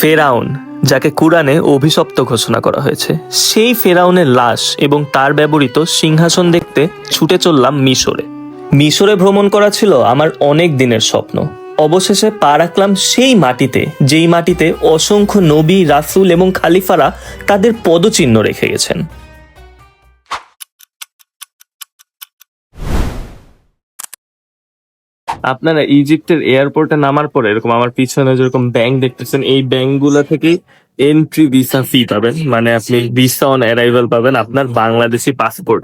ফেরাউন, যাকে কুরআনে অভিশপ্ত ঘোষণা করা হয়েছে। সেই ফেরাউনের লাশ এবং তার ব্যবহৃত সিংহাসন দেখতে ছুটে চললাম মিশরে। মিশরে ভ্রমণ করা ছিল আমার অনেক দিনের স্বপ্ন। অবশেষে পা রাখলাম সেই মাটিতে, যেই মাটিতে অসংখ্য নবী, রাসুল এবং খালিফারা তাদের পদচিহ্ন রেখে গেছেন। আপনারা ইজিপ্টের এয়ারপোর্টে নামার পরে এরকম আমার পিছনে যেরকম ব্যাংক দেখতেছেন, এই ব্যাংক ব্যাংকগুলো থেকেই এন্ট্রি ভিসা ফি পাবেন। মানে আপনি ভিসা অন অ্যারাইভাল পাবেন আপনার বাংলাদেশি পাসপোর্ট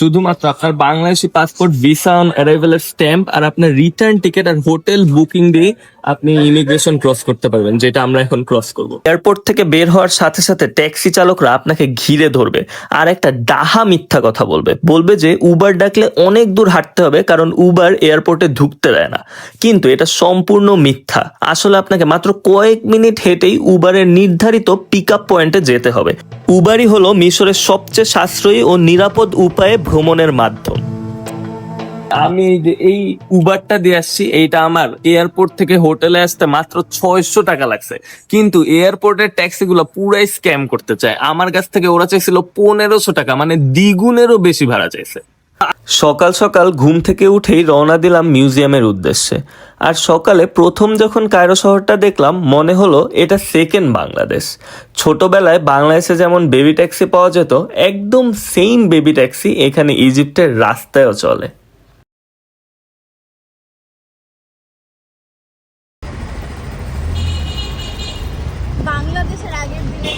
শুধুমাত্র আপনার বাংলাদেশি পাসপোর্ট ভিসা অন অ্যারাইভালের স্ট্যাম্প আর আপনার রিটার্ন টিকিট আর হোটেল বুকিং দিয়ে আপনি ইমিগ্রেশন ক্রস করতে পারবেন, যেটা আমরা এখন ক্রস করব। এয়ারপোর্ট থেকে বের হওয়ার সাথে সাথে ট্যাক্সি চালকরা আপনাকে ঘিরে ধরবে। আর একটা ডাহা মিথ্যা কথা বলবে। বলবে যে উবার ডাকলে অনেক দূর হাঁটতে হবে, কারণ উবার এয়ারপোর্টে ঢুকতে দেয় না। কিন্তু এটা সম্পূর্ণ মিথ্যা। আসলে আপনাকে মাত্র কয়েক মিনিট হেঁটেই উবারের নির্ধারিত পিক আপ পয়েন্টে যেতে হবে। উবারই হলো মিশরের সবচেয়ে সাশ্রয়ী ও নিরাপদ উপায়ে ভ্রমণের মাধ্যম। আমি এই উবারটা দিয়ে আসছি, এইটা আমার এয়ারপোর্ট থেকে হোটেলে আসতে মাত্র ছয়শো টাকা লাগছে। কিন্তু এয়ারপোর্টের ট্যাক্সি গুলো পুরাই স্ক্যাম করতে চায়। আমার কাছ থেকে ওরা চাইছিল পনেরোশো টাকা মানে দ্বিগুণেরও বেশি ভাড়া চাইছে। সকাল সকাল ঘুম থেকে উঠেই রওনা দিলাম মিউজিয়ামের উদ্দেশ্যে। আর সকালে প্রথম যখন কায়রো শহরটা দেখলাম, মনে হলো এটা সেকেন্ড বাংলাদেশ। ছোটবেলায় বাংলাদেশে যেমন বেবি ট্যাক্সি পাওয়া যেত, একদম সেম বেবি ট্যাক্সি এখানে ইজিপ্টের রাস্তায়ও চলে বাংলাদেশের আগের দিনে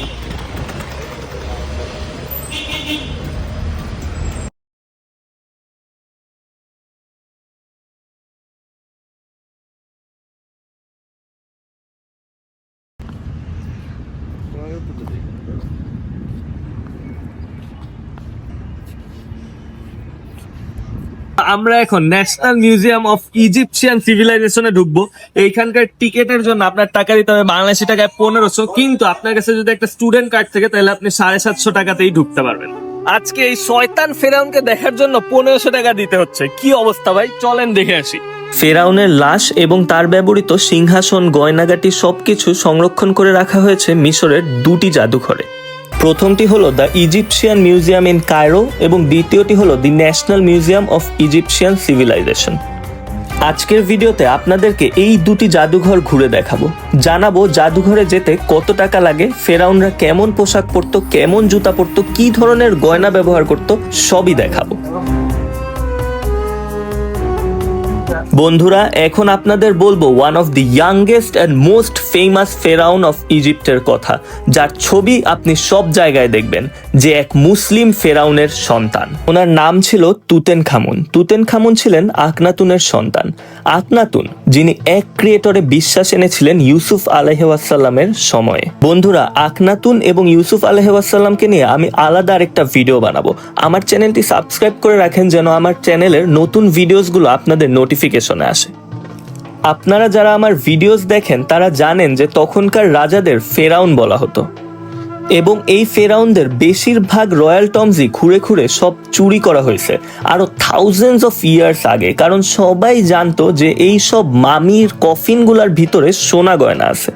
আমরা এখন ন্যাশনাল মিউজিয়াম অফ ইজিপশিয়ান সিভিলাইজেশনে ঢুকবো। এইখানকার টিকেটের জন্য আপনার টাকা দিতে হবে বাংলাদেশি টাকায় পনেরোশো। কিন্তু আপনার কাছে যদি একটা স্টুডেন্ট কার্ড থাকে, তাহলে আপনি সাড়ে সাতশো টাকাতেই ঢুকতে পারবেন। আজকে এই শয়তান ফেরাউনকে দেখার জন্য পনেরোশো টাকা দিতে হচ্ছে। কি অবস্থা ভাই? চলেন দেখে আসি। ফেরাউনের লাশ এবং তার ব্যবহৃত সিংহাসন, গয়নাগাটি সবকিছু সংরক্ষণ করে রাখা হয়েছে মিশরের দুটি জাদুঘরে। প্রথমটি হলো the Egyptian Museum in Cairo এবং দ্বিতীয়টি হলো the National Museum of Egyptian Civilization. আজকের ভিডিওতে আপনাদেরকে এই দুটি জাদুঘর ঘুরে দেখাবো। জানাব জাদুঘরে যেতে কত টাকা লাগে, ফেরাউনরা কেমন পোশাক পরত, কেমন জুতা পরত, কি ধরনের গয়না ব্যবহার করত, সবই দেখাবো। বন্ধুরা, এখন আপনাদের বলব one of the youngest and most famous ফেরাউন অফ ইজিপ্টের কথা, যার ছবি আপনি সব জায়গায় দেখবেন, যে এক মুসলিম ফেরাউনের সন্তান। ওনার নাম ছিল তুতেন খামুন তুতেন খামুন ছিলেন আকনাতুনের সন্তান। আকনাতুন, যিনি এক ক্রিয়েটরে বিশ্বাস এনেছিলেন ইউসুফ আলহাসাল্লামের সময়ে। বন্ধুরা, আকনাতুন এবং ইউসুফ আলহাসাল্লামকে নিয়ে আমি আলাদা আরেকটা ভিডিও বানাবো। আমার চ্যানেলটি সাবস্ক্রাইব করে রাখেন যেন আমার চ্যানেলের নতুন ভিডিওসগুলো আপনাদের নোটিফিকেশনে আসে। আপনারা যারা আমার ভিডিওস দেখেন, তারা জানেন যে তখনকার রাজাদের ফেরাউন বলা হতো। এবং এই ফেরাউনদের বেশিরভাগ রয়্যাল টমসই খুঁড়ে খুঁড়ে সব চুরি করা হয়েছে, আরও থাউজেন্ডস অফ ইয়ার্স আগে। কারণ সবাই জানতো যে এই সব মামির কফিনগুলার ভিতরে সোনা গয়না আছে।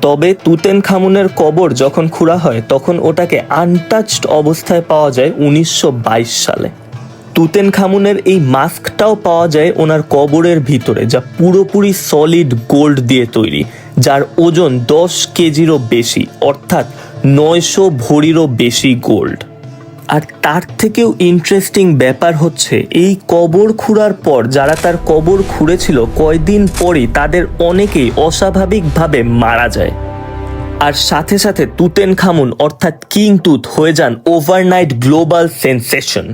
তবে তুতেন খামুনের কবর যখন খুঁড়া হয়, তখন ওটাকে আনটাচড অবস্থায় পাওয়া যায় উনিশশো বাইশ সালে। তুতেন খামুনের এই মাস্কটাও পাওয়া যায় ওনার কবরের ভিতরে, যা পুরোপুরি সলিড গোল্ড দিয়ে তৈরি, যার ওজন দশ কেজিরও বেশি, অর্থাৎ নয়শো ভরিরও বেশি গোল্ড আর তার থেকেও ইন্টারেস্টিং ব্যাপার হচ্ছে, এই কবর খুঁড়ার পর যারা তার কবর খুঁড়েছিল, কয়দিন পরই তাদের অনেকেই অস্বাভাবিকভাবে মারা যায়। আর সাথে সাথে তুতেন খামুন অর্থাৎ কিং তুত হয়ে যান ওভারনাইট গ্লোবাল সেন্সেশন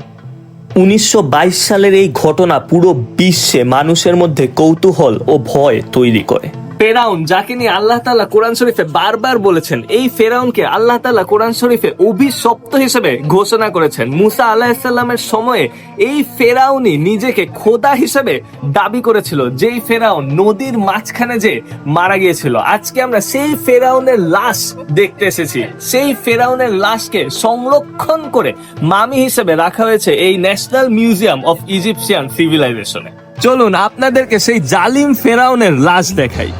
উনিশশো বাইশ সালের এই ঘটনা পুরো বিশ্বে মানুষের মধ্যে কৌতূহল ও ভয় তৈরি করে। ফেরাউন, যাকে নিয়ে আল্লাহ তাআলা কোরআন শরীফে বারবার বলেছেন, এই ফেরাউনকে আল্লাহ তাআলা কোরআন শরীফে অভিশপ্ত হিসেবে ঘোষণা করেছেন। মুসা আলাহিসাল্লামের সময়ে এই ফেরাউনই নিজেকে খোদা হিসেবে দাবি করেছিল, যেই ফেরাউন নদীর মাঝখানে যে মারা গিয়েছিল। আজকে আমরা সেই ফেরাউনের লাশ দেখতে এসেছি। সেই ফেরাউনের লাশকে সংরক্ষণ করে মামি হিসেবে রাখা হয়েছে এই ন্যাশনাল মিউজিয়াম অফ ইজিপশিয়ান সিভিলাইজেশনে। চলুন আপনাদেরকে সেই জালিম ফেরাউনের লাশ দেখাই।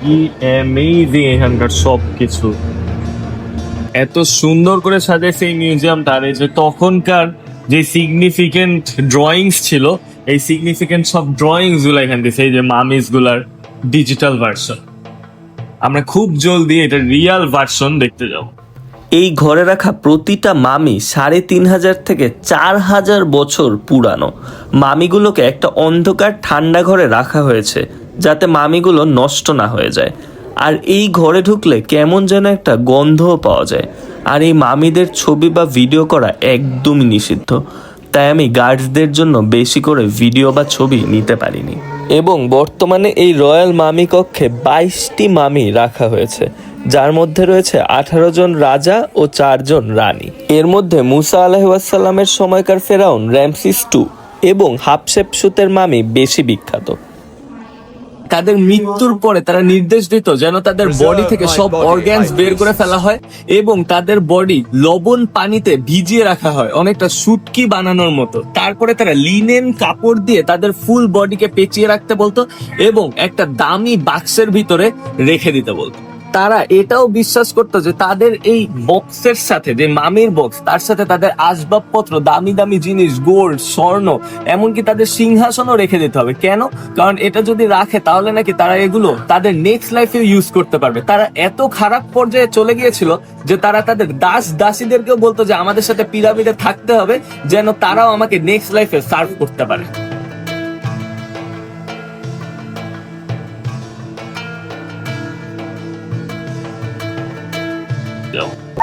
কি অ্যামেজিং এখানকার সব এত সুন্দর করে সাজাইছে এই মিউজিয়ামটা আর এই যে তখনকার যে সিগনিফিকেন্ট ড্রয়িংস ছিল, এই সিগনিফিকেন্ট সব ড্রয়িংসগুলো এখান থেকে, এই যে মামিসগুলার ডিজিটাল ভার্সন আমরা খুব জলদি এটা রিয়াল ভার্সন দেখতে যাব। এই ঘরে রাখা প্রতিটা মামি সাড়ে তিন হাজার থেকে চার হাজার বছর পুরানো। মামিগুলোকে একটা অন্ধকার ঠান্ডা ঘরে রাখা হয়েছে, যাতে মামিগুলো নষ্ট না হয়ে যায়। আর এই ঘরে ঢুকলে কেমন যেন একটা গন্ধও পাওয়া যায়। আর এই মামিদের ছবি বা ভিডিও করা একদমই নিষিদ্ধ। তাই আমি গার্ডসদের জন্য বেশি করে ভিডিও বা ছবি নিতে পারিনি। এবং বর্তমানে এই রয়্যাল মামি কক্ষে বাইশটি মামি রাখা হয়েছে, যার মধ্যে রয়েছে আঠারো জন রাজা ও চারজন রানী। এর মধ্যে মুসা আলহাসাল্লামের সময়কার ফেরাউন, র্যামসিস টু এবং হাফসেপসুতের মামি বেশি বিখ্যাত। তাদের মৃত্যুর পরে তারা নির্দেশ দিত যেন তাদের বডি থেকে সব অর্গ্যানস বের করে ফেলা হয় এবং তাদের বডি লবণ পানিতে ভিজিয়ে রাখা হয় অনেকটা সুটকি বানানোর মতো। তারপরে তারা লিনেন কাপড় দিয়ে তাদের ফুল বডিকে পেঁচিয়ে রাখতে বলতো এবং একটা দামি বাক্সের ভিতরে রেখে দিতে বলতো। তারা এটাও বিশ্বাস করতো যে তাদের এই বক্সের সাথে, যে মামির বক্স, তার সাথে তাদের আসবাবপত্র, দামি দামি জিনিস, গোল্ড, স্বর্ণ, এমনকি তাদের সিংহাসনও রেখে দিতে হবে। কেন? কারণ এটা যদি রাখে, তাহলে নাকি তারা এগুলো তাদের নেক্সট লাইফে ইউজ করতে পারবে। তারা এত খারাপ পর্যায়ে চলে গিয়েছিল যে তারা তাদের দাস দাসীদেরকেও বলতো যে আমাদের সাথে পিরামিডে থাকতে হবে, যেন তারাও আমাকে নেক্সট লাইফে সার্ভ করতে পারে।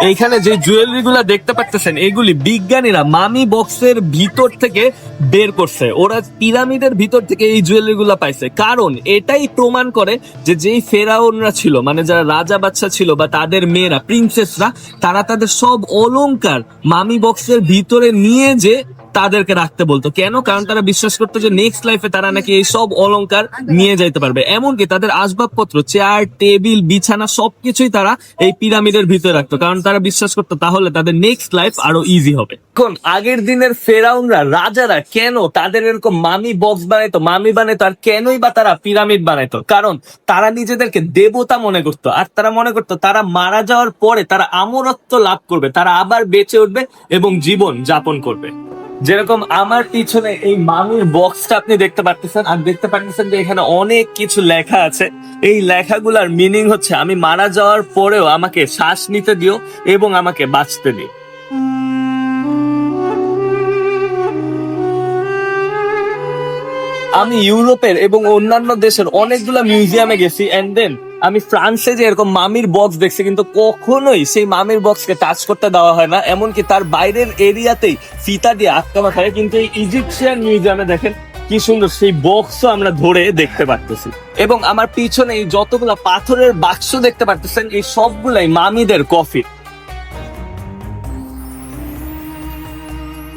এইখানে যে জুয়েলারি গুলা দেখতে পাচ্ছেন এগুলি বিজ্ঞানীরা মামি বক্সের ভিতর থেকে বের করছে। ওরা পিরামিডের ভিতর থেকে এই জুয়েলারি গুলা পাইছে। কারণ এটাই প্রমাণ করে যে যেই ফেরাউনরা ছিল মানে যারা রাজা বাচ্চা ছিল বা তাদের মেয়েরা প্রিন্সেসরা তারা তাদের সব অলংকার মামি বক্সের ভিতরে নিয়ে যে তাদেরকে রাখতে বলতো। কেন? কারণ তারা বিশ্বাস করতো যে নেক্সট লাইফে তারা নাকি এই সব অলংকার নিয়ে যাইতে পারবে। এমনকি তাদের আসবাবপত্র চেয়ার টেবিল বিছানা সবকিছুই তারা এই পিরামিডের ভিতরে রাখতো। কারণ তারা বিশ্বাস করতো তাহলে তাদের নেক্সট লাইফ আরও ইজি হবে। এখন আগের দিনের ফেরাউনরা, রাজারা কেন তাদের এরকম মামি বক্স বানাইতো? মামি বানাইতো আর কেনই বা তারা পিরামিড বানাইতো? কারণ তারা নিজেদেরকে দেবতা মনে করতো। আর তারা মনে করতো তারা মারা যাওয়ার পরে তারা আমরত্ব লাভ করবে। তারা আবার বেঁচে উঠবে এবং জীবন যাপন করবে। যেরকম আমার পিছনে এই মামির বক্সটা আপনি দেখতে পারতেছেন, আর দেখতে পারতেছেন যে এখানে অনেক কিছু লেখা আছে। এই লেখাগুলার মিনিং হচ্ছে, আমি মারা যাওয়ার পরেও আমাকে শ্বাস নিতে দিও এবং আমাকে বাঁচতে দিও। আমি ইউরোপের এবং অন্যান্য দেশের অনেকগুলো মিউজিয়ামে গেছি এন্ড দেন আমি ফ্রান্সে যে এরকম মামির বক্স দেখছি, কিন্তু কখনোই সেই মামির বক্সকে টাচ করতে দেওয়া হয় না। এমনকি তার বাইরের এরিয়াতেই ফিতা দিয়ে আটকা মাখা কিন্তু এই ইজিপশিয়ান মিউজিয়ামে দেখেন কি সুন্দর সেই বক্সও আমরা ধরে দেখতে পারতেছি। এবং আমার পিছনে এই যতগুলো পাথরের বাক্স দেখতে পারতেছেন, এই সবগুলাই মামিদের কফি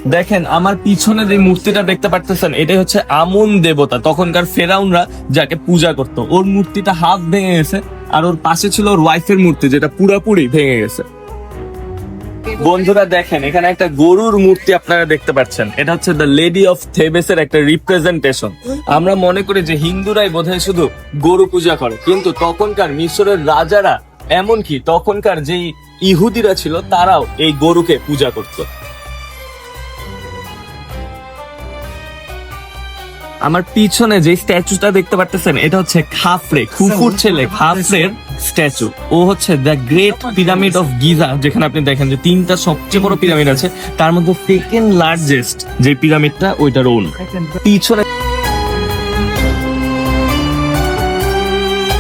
দেখেন, আমার পিছনে যে মূর্তিটা দেখতে পারতেছেন, এটাই হচ্ছে আমন দেবতা, তখনকার ফেরাউনরা যাকে পূজা করত। ওর মূর্তিটা হাফ ভেঙে গেছে, আর ওর পাশে ছিল ওর ওয়াইফের মূর্তি, যেটা পুরাপুরি ভেঙে গেছে। বন্ধুরা দেখেন, এখানে একটা গরুর মূর্তি আপনারা দেখতে পাচ্ছেন, এটা হচ্ছে দ্য লেডি অফ থেবেসের একটা রিপ্রেজেন্টেশন আমরা মনে করি যে হিন্দুরাই বোধহয় শুধু গরু পূজা করে, কিন্তু তখনকার মিশরের রাজারা এমনকি তখনকার যেই ইহুদিরা ছিল, তারাও এই গরুকে পূজা করতো। আমার পিছনে যে স্ট্যাচুটা দেখতে পারতেছেন এটা হচ্ছে খাফরে খুফুর ছেলে খাফরের স্ট্যাচু। ও হচ্ছে the Great Pyramid of Giza যেখানে আপনি দেখেন যে তিনটা সবচেয়ে বড় পিরামিড আছে। তার মধ্যে সেকেন্ড লার্জেস্ট যে পিরামিডটা ওইটার ওন পিছনে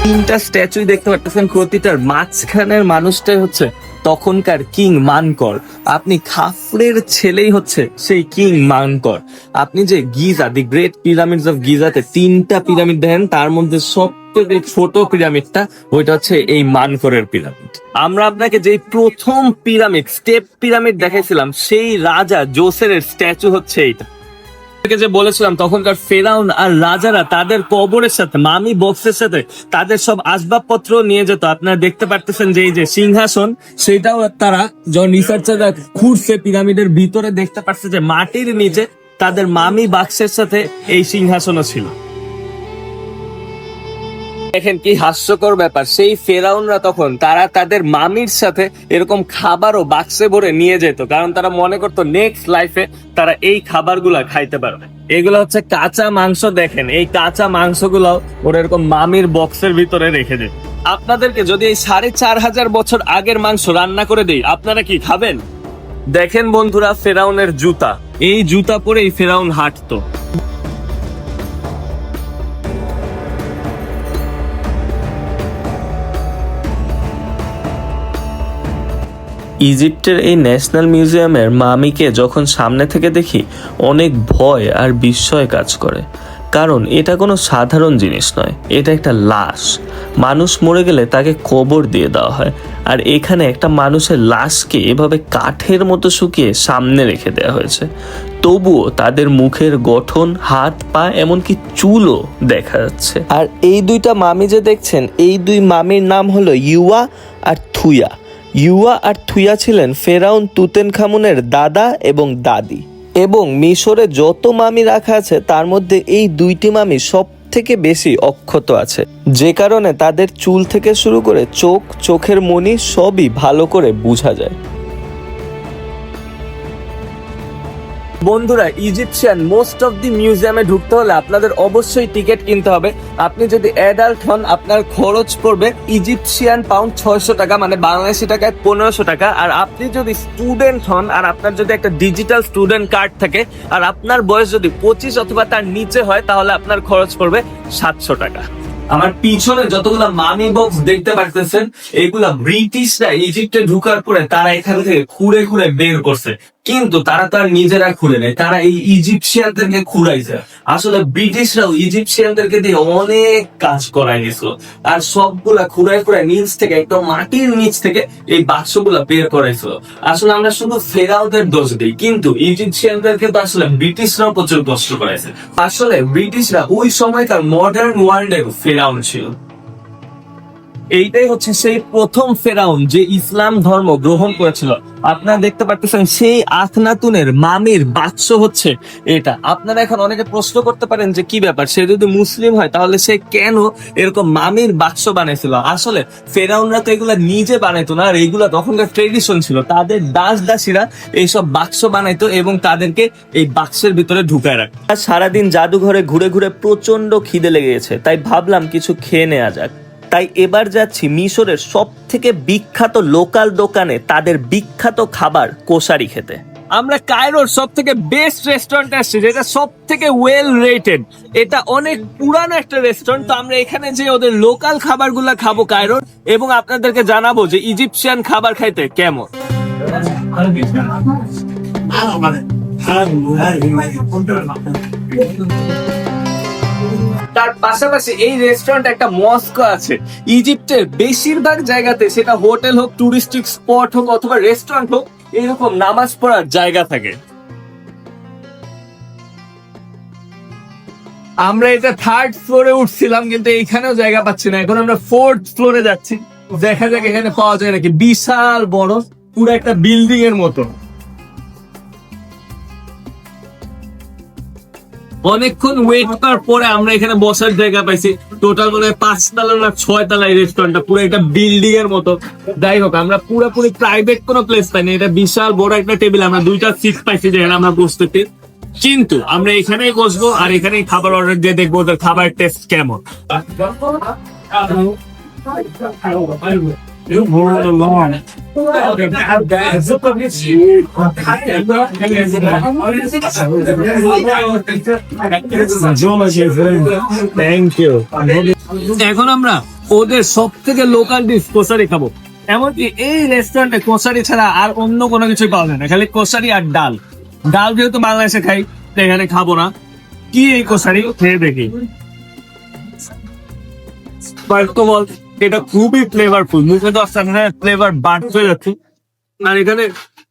তিনটা স্ট্যাচুই দেখতে পারতেছেন প্রতিটার মাঝখানের মানুষটাই হচ্ছে তখনকার কিং মানকর। আপনি খাফরের ছেলেই হচ্ছে সেই কিং মানকর। আপনি যে Giza, the Great Pyramids of গিজাতে তিনটা পিরামিড দেখেন, তার মধ্যে সবথেকে ছোট পিরামিডটা, ওইটা হচ্ছে এই মানকরের পিরামিড। আমরা আপনাকে যে প্রথম পিরামিড, স্টেপ পিরামিড দেখাইছিলাম, সেই রাজা জোসের স্ট্যাচু হচ্ছে এইটা। যে বলেছিলাম, তখনকার ফেরাউন আর রাজারা তাদের কবরের সাথে, মামি বক্সের সাথে তাদের সব আসবাবপত্র নিয়ে যেত। আপনারা দেখতে পারতেছেন যে এই যে সিংহাসন, সেটাও তারা যখন রিসার্চাররা খুঁড়ছে পিরামিডের ভিতরে, দেখতে পাচ্ছে যে মাটির নিচে তাদের মামি বাক্সের সাথে এই সিংহাসনও ছিল। দেখেন কি হাস্যকর ব্যাপার। সেই ফেরাউনরা তখন, তারা তাদের মামির সাথে এরকম খাবারও বাক্সে ভরে নিয়ে যেত, কারণ তারা মনে করতো নেক্সট লাইফে তারা এই খাবারগুলা খাইতে পারবে। এগুলো হচ্ছে কাঁচা মাংস, দেখেন, এই কাঁচা মাংসগুলো ওরা এরকম মামির বক্সের ভিতরে রেখে দেয় আপনাদেরকে যদি এই সাড়ে চার হাজার বছর আগের মাংস রান্না করে দেই, আপনারা কি খাবেন? দেখেন বন্ধুরা, ফেরাউনের জুতা। এই জুতা পরে এই ফেরাউন হাঁটতো। ইজিপ্টের এই ন্যাশনাল মিউজিয়ামের মামিকে যখন সামনে থেকে দেখি, অনেক ভয় আর বিস্ময় কাজ করে। কারণ এটা কোনো সাধারণ জিনিস নয়, এটা একটা লাশ। মানুষ মরে গেলে তাকে কবর দিয়ে দেওয়া হয়, আর এখানে একটা মানুষের লাশকে এভাবে কাঠের মতো শুকিয়ে সামনে রেখে দেওয়া হয়েছে। তবুও তাদের মুখের গঠন, হাত, পা, এমনকি চুলও দেখা যাচ্ছে। আর এই দুইটা মামি যে দেখছেন, এই দুই মামির নাম হলো ইউয়া আর থুয়া। ইউয়া আর থুইয়া ছিলেন ফেরাউন তুতেন খামুনের দাদা এবং দাদি। এবং মিশরে যত মামি রাখা আছে, তার মধ্যে এই দুইটি মামি সব থেকে বেশি অক্ষত আছে। যে কারণে তাদের চুল থেকে শুরু করে চোখ, চোখের মনি সবই ভালো করে বোঝা যায়। বন্ধুরা ইজিপশিয়ান মোস্ট অফ দি মিউজিয়ামে ঢুকতে হলে আপনাদের অবশ্যই টিকিট কিনতে হবে। আপনি যদি অ্যাডাল্ট হন, আপনার খরচ পড়বে ইজিপশিয়ান পাউন্ড ছয়শো টাকা মানে বাংলাদেশি টাকায় পনেরোশো টাকা। আর আপনি যদি স্টুডেন্ট হন, আর আপনার যদি একটা ডিজিটাল স্টুডেন্ট কার্ড থাকে, আর আপনার বয়স যদি পঁচিশ অথবা তার নিচে হয়, তাহলে আপনার খরচ পড়বে সাতশো টাকা। আমার পিছনে যতগুলা মানি বক্স দেখতে পারতেছেন, এগুলা ব্রিটিশরা ইজিপ্টে ঢুকার পরে তারা এখান থেকে খুঁড়ে খুঁড়ে বের করছে। কিন্তু তারা তো আর নিজেরা খুঁড়ে নেয়। তারা এই ইজিপশিয়ানদেরকে খুঁড়াইছে। আসলে ব্রিটিশরাও ইজিপশিয়ানদেরকে দিয়ে অনেক কাজ করাই নিছিল আর সবগুলা খুঁড়াই খুঁড়াই নিচ থেকে, একদম মাটির নিচ থেকে এই বাক্সগুলা বের করাইছিল। আসলে আমরা শুধু ফেরাওদের দোষ দিই, কিন্তু ইজিপশিয়ানদেরকে তো আসলে ব্রিটিশরাও প্রচুর কষ্ট করাইছে। আসলে ব্রিটিশরা ওই সময়কার মডার্ন ওয়ার্ল্ডের ফেরাউন ছিল। এইটাই হচ্ছে সেই প্রথম ফেরাউন যে ইসলাম ধর্ম গ্রহণ করেছিল। আপনারা দেখতে পারতেছেন সেই আখনাতুনের মামির বাচ্চ হচ্ছে এটা। আপনারা এখন অনেকে প্রশ্ন করতে পারেন যে কি ব্যাপার? সে যদি মুসলিম হয়, তাহলে সে কেন এরকম মামির বাক্স বানাইছিল? আসলে ফেরাউনরা তো এগুলা নিজে বানাইতো না, আর এগুলা তখনকার ট্রেডিশন ছিল। তাদের দাস দাসীরা এইসব বাক্স বানাইতো এবং তাদেরকে এই বাক্সের ভিতরে ঢুকায় রাখতো। সারাদিন জাদুঘরে ঘুরে ঘুরে প্রচণ্ড খিদে লেগে গেছে তাই ভাবলাম কিছু খেয়ে নেওয়া যাক। তাই এবার যাচ্ছি মিশরের সব থেকে বিখ্যাত লোকাল দোকানে তাদের বিখ্যাত খাবার কোসারি খেতে আমরা কায়রোর সব থেকে বেস্ট রেস্টুরেন্ট আসছি যেটা সব থেকে ওয়েল রেটেড এটা অনেক পুরানো একটা রেস্টুরেন্ট তো আমরা এখানে যে ওদের লোকাল খাবারগুলো খাব কায়রোর এবং আপনাদেরকে জানাব যে ইজিপশিয়ান খাবার খাইতে কেমন তার পাশাপাশি এই রেস্টুরেন্ট একটা মস্ক আছে। ইজিপ্টের বেশিরভাগ জায়গাতে সেটা হোটেল হোক টুরিস্টিক স্পট হোক অথবা রেস্টুরেন্ট হোক, এরকম নামাজ পড়ার জায়গা থাকে। আমরা এটা থার্ড ফ্লোরে উঠছিলাম, কিন্তু এইখানেও জায়গা পাচ্ছি না। এখন আমরা ফোর্থ ফ্লোরে যাচ্ছি। দেখা যাক এখানে পাওয়া যায় নাকি। বিশাল বড়, পুরো একটা বিল্ডিং এর মতো। অনেকক্ষণ ওয়েট করার পরে আমরা এখানে বসার জায়গা পাইছি। টোটাল মনে হয় পাঁচ তলা না ছয় তলা এই রেস্টুরেন্টটা পুরো একটা বিল্ডিং এর মতো। যাই হোক, আমরা পুরোপুরি প্রাইভেট কোনো প্লেস পাইনি। এটা বিশাল বড় একটা টেবিল আমরা দুইটা সিট পাইছি যেখানে আমরা বসতে। কিন্তু আমরা এখানেই বসবো আর এখানেই খাবার অর্ডার দিয়ে দেখব ওদের খাবার টেস্ট কেমন। You moved along. এখন আমরা ওদের সব থেকে লোকাল ডিশ কষারি খাব। এমনকি এই রেস্টুরেন্টে কষারি ছাড়া আর অন্য কোনো কিছু পাওয়া যায় না। খালি কষারি আর ডাল। ডাল যেহেতু বাংলাদেশে খাই তো এখানে খাব না। কি এই কষারি খেয়ে দেখি। all, এটা খুবই ফ্লেভারফুল মুখে আসছে ফ্লেভার বাড় হয়ে যাচ্ছে। আর এখানে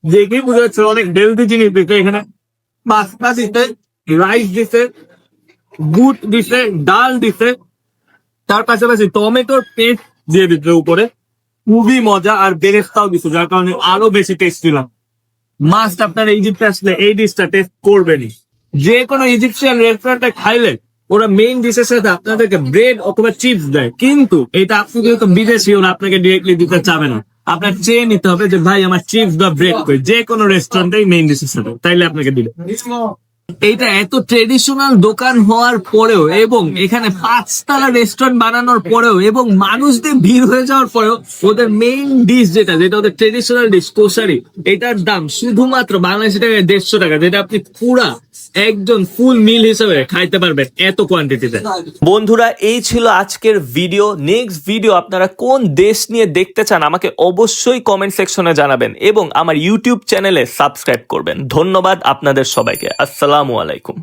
দেখেই বোঝা যাচ্ছে অনেক হেলদি জিনিস দিতে এখানে। পাস্তা দিতে রাইস দিতে গুড দিতে ডাল দিতে তার পাশাপাশি টমেটোর পেস্ট দিয়ে দিতে উপরে। খুবই মজা আর বেরেস্তাও দিচ্ছে যার কারণে আরও বেশি টেস্ট দিলাম মাস্ট আপনার ইজিপ্টে আসলে এই ডিশটা টেস্ট করবেনই। যে কোনো ইজিপশিয়ান রেস্টুরেন্টে খাইলে ওরা মেইন ডিশের সাথে আপনাদেরকে ব্রেড অথবা চিপস দেয়। কিন্তু এটা আপনি যেহেতু বিদেশি ওরা আপনাকে ডিরেক্টলি দিতে চাবে না। আপনার চেয়ে নিতে হবে যে, ভাই, আমার চিপস বা ব্রেড যে কোনো রেস্টুরেন্টেই মেইন ডিশের সাথে। তাইলে আপনাকে দিবে। এটা এত ট্রেডিশনাল দোকান হওয়ার পরেও এবং এখানে পাঁচতলা রেস্টুরেন্ট বানানোর পরেও এবং মানুষদের ভিড় হয়ে যাওয়ার পরেও ওদের মেইন ডিশ যেটা যেটা ওদের ট্রেডিশনাল ডিশ কোসারি, এটার দাম শুধুমাত্র বাংলাদেশি টাকায় দেড়শো টাকা, যেটা আপনি পুরা একজন ফুল মিল হিসেবে খাইতে পারবেন এত কোয়ান্টিটিতে বন্ধুরা, এই ছিল আজকের ভিডিও নেক্সট ভিডিও আপনারা কোন দেশ নিয়ে দেখতে চান আমাকে অবশ্যই কমেন্ট সেকশনে জানাবেন এবং আমার ইউটিউব চ্যানেলে সাবস্ক্রাইব করবেন। ধন্যবাদ আপনাদের সবাইকে। আসসালামু আলাইকুম।